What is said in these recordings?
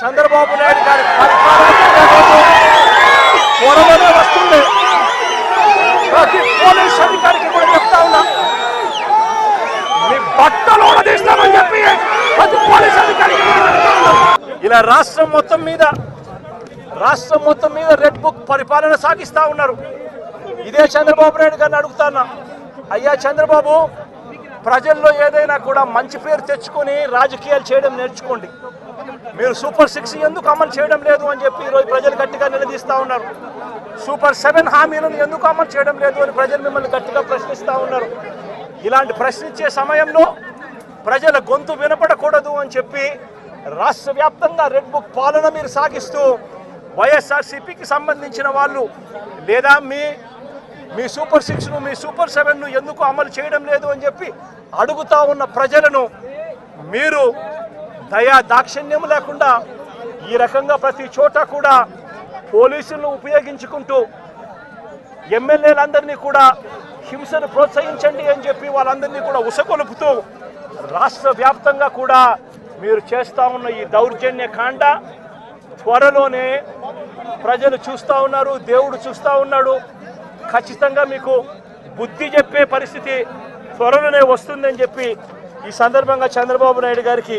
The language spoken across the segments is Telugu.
చంద్రబాబు నాయుడు గారి త్వరలోనే వస్తుంది. ప్రతి పోలీస్ అధికారికి కూడా చెప్తా ఉన్నా. మీ బట్టలు తీస్తామని చెప్పి ప్రతి పోలీస్ అధికారికి ఇలా రాష్ట్రం మొత్తం మీద రాష్ట్రం మొత్తం మీద రెడ్ బుక్ పరిపాలన సాగిస్తా ఉన్నారు. ఇదే చంద్రబాబు నాయుడు గారిని అడుగుతానా అయ్యా చంద్రబాబు ప్రజల్లో ఏదైనా కూడా మంచి పేరు తెచ్చుకొని రాజకీయాలు చేయడం నేర్చుకోండి. మీరు సూపర్ సిక్స్ ఎందుకు అమలు చేయడం లేదు అని చెప్పి ఈరోజు ప్రజలు గట్టిగా నిలదీస్తా ఉన్నారు. సూపర్ సెవెన్ హామీలను ఎందుకు అమలు చేయడం లేదు అని ప్రజలు మిమ్మల్ని గట్టిగా ప్రశ్నిస్తూ ఉన్నారు. ఇలాంటి ప్రశ్నించే సమయంలో ప్రజల గొంతు వినపడకూడదు అని చెప్పి రాష్ట్ర వ్యాప్తంగా రెడ్ బుక్ పాలన మీరు సాగిస్తూ వైఎస్ఆర్సీపీకి సంబంధించిన వాళ్ళు లేదా మీ మీ సూపర్ సిక్స్ను మీ సూపర్ సెవెన్ను ఎందుకు అమలు చేయడం లేదు అని చెప్పి అడుగుతా ఉన్న ప్రజలను మీరు దయా దాక్షిణ్యం లేకుండా ఈ రకంగా ప్రతి చోట కూడా పోలీసులను ఉపయోగించుకుంటూ ఎమ్మెల్యేలందరినీ కూడా హింసను ప్రోత్సహించండి అని చెప్పి వాళ్ళందరినీ కూడా ఉసగొలుపుతూ రాష్ట్ర వ్యాప్తంగా కూడా మీరు చేస్తూ ఉన్న ఈ దౌర్జన్య కాండ త్వరలోనే ప్రజలు చూస్తూ ఉన్నారు దేవుడు చూస్తూ ఉన్నాడు. ఖచ్చితంగా మీకు బుద్ధి చెప్పే పరిస్థితి త్వరలోనే వస్తుందని చెప్పి ఈ సందర్భంగా చంద్రబాబు నాయుడు గారికి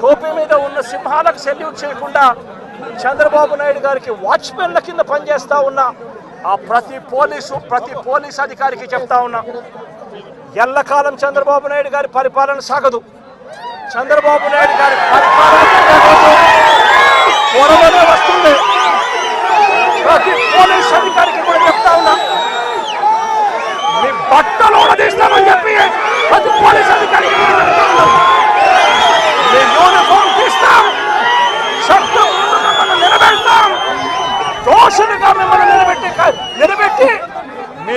టోపీ మీద ఉన్న సింహాలకు సెల్యూట్ చేయకుండా చంద్రబాబు నాయుడు గారికి వాచ్మెన్ల కింద పనిచేస్తా ఉన్న ఆ ప్రతి పోలీసు ప్రతి పోలీస్ అధికారికి చెప్తా ఉన్నా ఎల్లకాలం చంద్రబాబు నాయుడు గారి పరిపాలన సాగదు. చంద్రబాబు నాయుడు గారి పరిపాలన త్వరలోనే వస్తుంది. ప్రతి పోలీస్ అధికారికి కూడా చెప్తా ఉన్నా. మీ బట్టలు తీస్తామని చెప్పి ప్రతి పోలీస్ అధికారికి కూడా చెప్తా ఉన్నా మీ యూనిఫామ్ తీస్తాం చట్టం ముందు మిమ్మల్ని నిలబెడతాం దోషులుగా మిమ్మల్ని నిలబెట్టి నిలబెట్టి మీ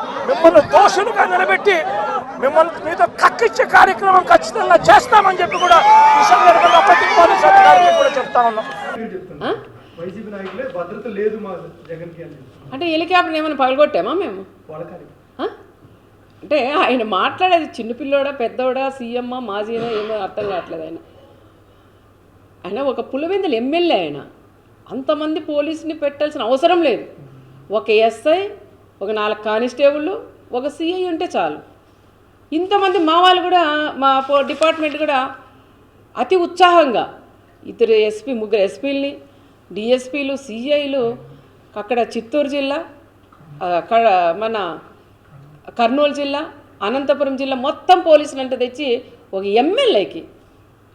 మిమ్మల్ని దోషులుగా నిలబెట్టి మిమ్మల్ని మీతో కక్కిచ్చే కార్యక్రమం ఖచ్చితంగా చేస్తామని చెప్పి కూడా ఈ సందర్భంగా ప్రతి పోలీస్ అధికారికి కూడా చెప్తా ఉన్నాం. అంటే హెలికాప్టర్ ఏమైనా పగలగొట్టామా మేము? అంటే ఆయన మాట్లాడేది చిన్నపిల్లోడా పెద్దోడా సీఎమ్మా మాజీనా ఏమో అర్థం కావట్లేదు ఆయన. ఆయన ఒక పులివెందులు ఎమ్మెల్యే ఆయన. అంతమంది పోలీసుని పెట్టాల్సిన అవసరం లేదు. ఒక ఎస్ఐ ఒక నాలుగు కానిస్టేబుళ్ళు ఒక సిఐ ఉంటే చాలు. ఇంతమంది మా వాళ్ళు కూడా మా డిపార్ట్మెంట్ కూడా అతి ఉత్సాహంగా ఇద్దరు ఎస్పీ ముగ్గురు ఎస్పీలని డిఎస్పీలు సిఐలు అక్కడ చిత్తూరు జిల్లా అక్కడ మన కర్నూలు జిల్లా అనంతపురం జిల్లా మొత్తం పోలీసులు అంటే తెచ్చి ఒక ఎమ్మెల్యేకి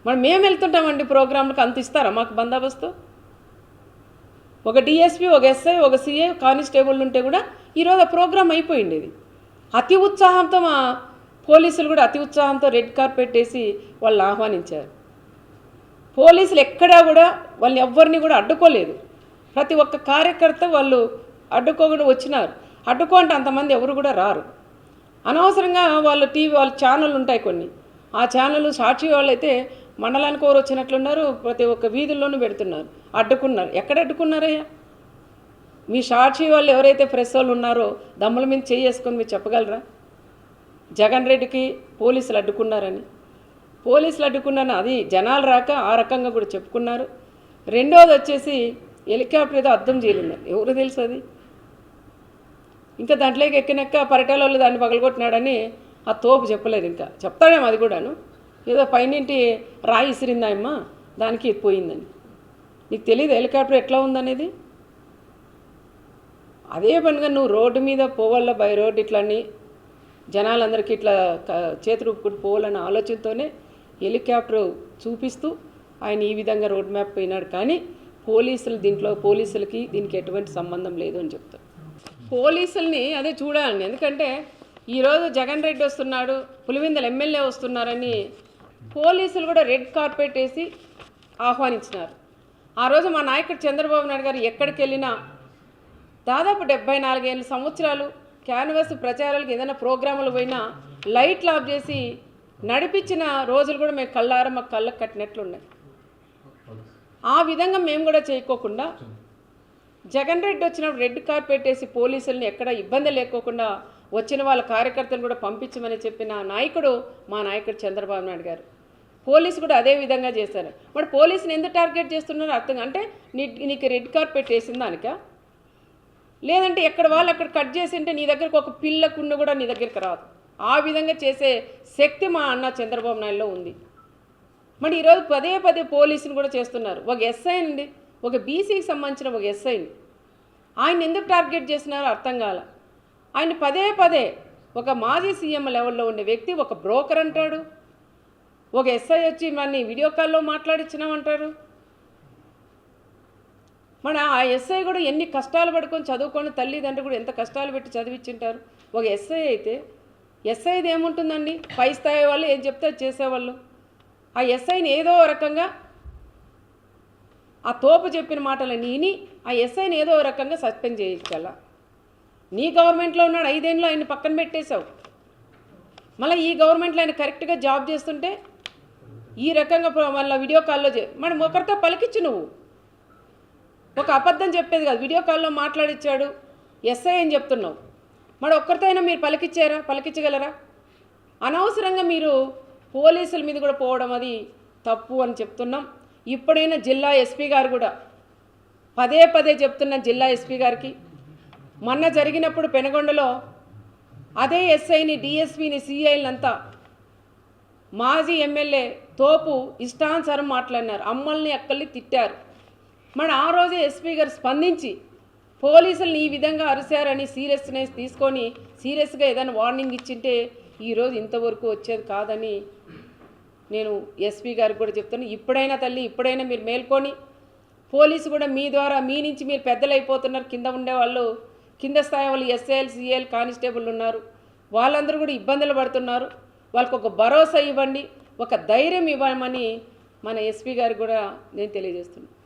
మరి మేము వెళ్తుంటామండి ప్రోగ్రాంలకు అంత ఇస్తారా మాకు బందోబస్తు? ఒక డిఎస్పీ ఒక ఎస్ఐ ఒక సిఐ కానిస్టేబుల్ ఉంటే కూడా ఈరోజు ఆ ప్రోగ్రాం అయిపోయింది ఇది. అతి ఉత్సాహంతో మా పోలీసులు కూడా అతి ఉత్సాహంతో రెడ్ కార్పెట్ వేసి వాళ్ళని ఆహ్వానించారు. పోలీసులు ఎక్కడా కూడా వాళ్ళు ఎవ్వరిని కూడా అడ్డుకోలేదు. ప్రతి ఒక్క కార్యకర్త వాళ్ళు అడ్డుకోకుండా వచ్చినారు. అడ్డుకో అంటే అంతమంది ఎవరు కూడా రారు. అనవసరంగా వాళ్ళు టీవీ వాళ్ళ ఛానల్ ఉంటాయి కొన్ని. ఆ ఛానల్ సాక్షి వాళ్ళు అయితే మండలానికి ఎవరు వచ్చినట్లున్నారు? ప్రతి ఒక్క వీధుల్లోనూ పెడుతున్నారు. అడ్డుకున్నారు. ఎక్కడ అడ్డుకున్నారయ్యా? మీ సాక్షి వాళ్ళు ఎవరైతే ప్రెస్ వాళ్ళు ఉన్నారో దమ్ముల మీద చేసుకొని మీరు చెప్పగలరా? జగన్ రెడ్డికి పోలీసులు అడ్డుకున్నారని. పోలీసులు అడ్డుకున్నారని అది జనాలు రాక ఆ రకంగా కూడా చెప్పుకున్నారు. రెండోది వచ్చేసి హెలికాప్టర్ ఏదో అర్థం చేయలేదు ఎవరు తెలుసు అది? ఇంకా దాంట్లోకి ఎక్కినాక పరిటాల వాళ్ళు దాన్ని పగలగొట్టినాడని ఆ తోపు చెప్పలేదు ఇంకా. చెప్తాడేమో అది కూడాను. ఏదో పైనింటి రాయి ఇసిరిందాయమ్మ దానికి పోయిందని. నీకు తెలియదు హెలికాప్టర్ ఎట్లా ఉందనేది? అదే పనిగా నువ్వు రోడ్డు మీద పోవాల బై రోడ్ ఇట్లని జనాలందరికీ ఇట్లా చేతులు ఊపుకుంటూ పోవాలన్న ఆలోచనతోనే హెలికాప్టర్ చూపిస్తూ ఆయన ఈ విధంగా రోడ్ మ్యాప్ పోయినాడు. కానీ పోలీసులు దీంట్లో పోలీసులకి దీనికి ఎటువంటి సంబంధం లేదు అని చెప్తారు. పోలీసుల్ని అదే చూడాలండి ఎందుకంటే ఈరోజు జగన్ రెడ్డి వస్తున్నాడు పులివిందల ఎమ్మెల్యే వస్తున్నారని పోలీసులు కూడా రెడ్ కార్పెట్ వేసి ఆహ్వానించినారు. ఆ రోజు మా నాయకుడు చంద్రబాబు నాయుడు గారు ఎక్కడికి వెళ్ళినా దాదాపు డెబ్బై నాలుగేళ్ళ సంవత్సరాలు క్యాన్వాస్ ప్రచారాలకు ఏదైనా ప్రోగ్రాములు పోయినా లైట్లు ఆఫ్ చేసి నడిపించిన రోజులు కూడా మేము కళ్ళారా మాకు కళ్ళకు కట్టినట్లున్నాయి. ఆ విధంగా మేము కూడా చేయకోకుండా జగన్ రెడ్డి వచ్చినప్పుడు రెడ్ కార్పెట్ వేసి పోలీసుల్ని ఎక్కడ ఇబ్బంది లేకోకుండా వచ్చిన వాళ్ళ కార్యకర్తలు కూడా పంపించమని చెప్పిన నాయకుడు మా నాయకుడు చంద్రబాబు నాయుడు గారు. పోలీసు కూడా అదే విధంగా చేశారు. మరి పోలీసుని ఎందుకు టార్గెట్ చేస్తున్నారో అర్థం అంటే నీ నీకు రెడ్ కార్పెట్ వేసిన దానికా? లేదంటే ఎక్కడ వాళ్ళు అక్కడ కట్ చేసి ఉంటే నీ దగ్గరకు ఒక పిల్ల కుండ కూడా నీ దగ్గరికి రాదు. ఆ విధంగా చేసే శక్తి మా అన్న చంద్రబాబు నాయుడులో ఉంది. మరి ఈరోజు పదే పదే పోలీసుని కూడా చేస్తున్నారు. ఒక ఎస్ఐ అండి. ఒక బీసీకి సంబంధించిన ఒక ఎస్ఐని ఆయన ఎందుకు టార్గెట్ చేస్తున్నారో అర్థం కాల. ఆయన పదే పదే ఒక మాజీ సీఎం లెవెల్లో ఉండే వ్యక్తి ఒక బ్రోకర్ అంటాడు. ఒక ఎస్ఐ వచ్చి మన వీడియో కాల్లో మాట్లాడించినామంటారు మన ఆ ఎస్ఐ కూడా ఎన్ని కష్టాలు పడుకొని చదువుకొని తల్లిదండ్రులు కూడా ఎంత కష్టాలు పెట్టి చదివించింటారు ఒక ఎస్ఐ అయితే ఎస్ఐది ఏముంటుందండి? పై స్థాయి వాళ్ళు ఏం చెప్తే అది చేసేవాళ్ళు. ఆ ఎస్ఐని ఏదో రకంగా ఆ తోపు చెప్పిన మాటలని విని ఆ ఎస్ఐని ఏదో రకంగా సస్పెండ్ చేయించాల? నీ గవర్నమెంట్లో ఉన్నాడు ఐదేళ్ళు ఆయన పక్కన పెట్టేశావు. మళ్ళీ ఈ గవర్నమెంట్లో ఆయన కరెక్ట్గా జాబ్ చేస్తుంటే ఈ రకంగా మళ్ళీ వీడియో కాల్లో చే మనం ఒకరితో పలికిచ్చు నువ్వు. ఒక అబద్ధం చెప్పేది కాదు వీడియో కాల్లో మాట్లాడిచ్చాడు ఎస్ఐ అని చెప్తున్నావు. మరి ఒక్కరితో అయినా మీరు పలికిచ్చారా పలికించగలరా అనవసరంగా మీరు పోలీసుల మీద కూడా పోవడం అది తప్పు అని చెప్తున్నాం. ఇప్పుడైనా జిల్లా ఎస్పీ గారు కూడా పదే పదే చెప్తున్న జిల్లా ఎస్పీ గారికి మొన్న జరిగినప్పుడు పెనగొండలో అదే ఎస్ఐని డిఎస్పీని సిఐలంతా మాజీ ఎమ్మెల్యే తోపు ఇష్టానుసారం మాట్లాడినారు. అమ్మల్ని అక్కల్ని తిట్టారు. మన ఆ రోజే ఎస్పీ గారు స్పందించి పోలీసుల్ని ఈ విధంగా అరిశారని సీరియస్నెస్ తీసుకొని సీరియస్గా ఏదైనా వార్నింగ్ ఇచ్చింటే ఈరోజు ఇంతవరకు వచ్చేది కాదని నేను ఎస్పీ గారికి కూడా చెప్తాను ఇప్పుడైనా తల్లి ఇప్పుడైనా మీరు మేల్కొని పోలీసు కూడా మీ ద్వారా మీ నుంచి మీరు పెద్దలు అయిపోతున్నారు కింద ఉండేవాళ్ళు కింద స్థాయి వాళ్ళు ఎస్ఏఎల్ సిఏఎల్ కానిస్టేబుల్ ఉన్నారు. వాళ్ళందరూ కూడా ఇబ్బందులు పడుతున్నారు. వాళ్ళకు ఒక భరోసా ఇవ్వండి ఒక ధైర్యం ఇవ్వమని మన ఎస్పీ గారికి కూడా నేను తెలియజేస్తున్నాను.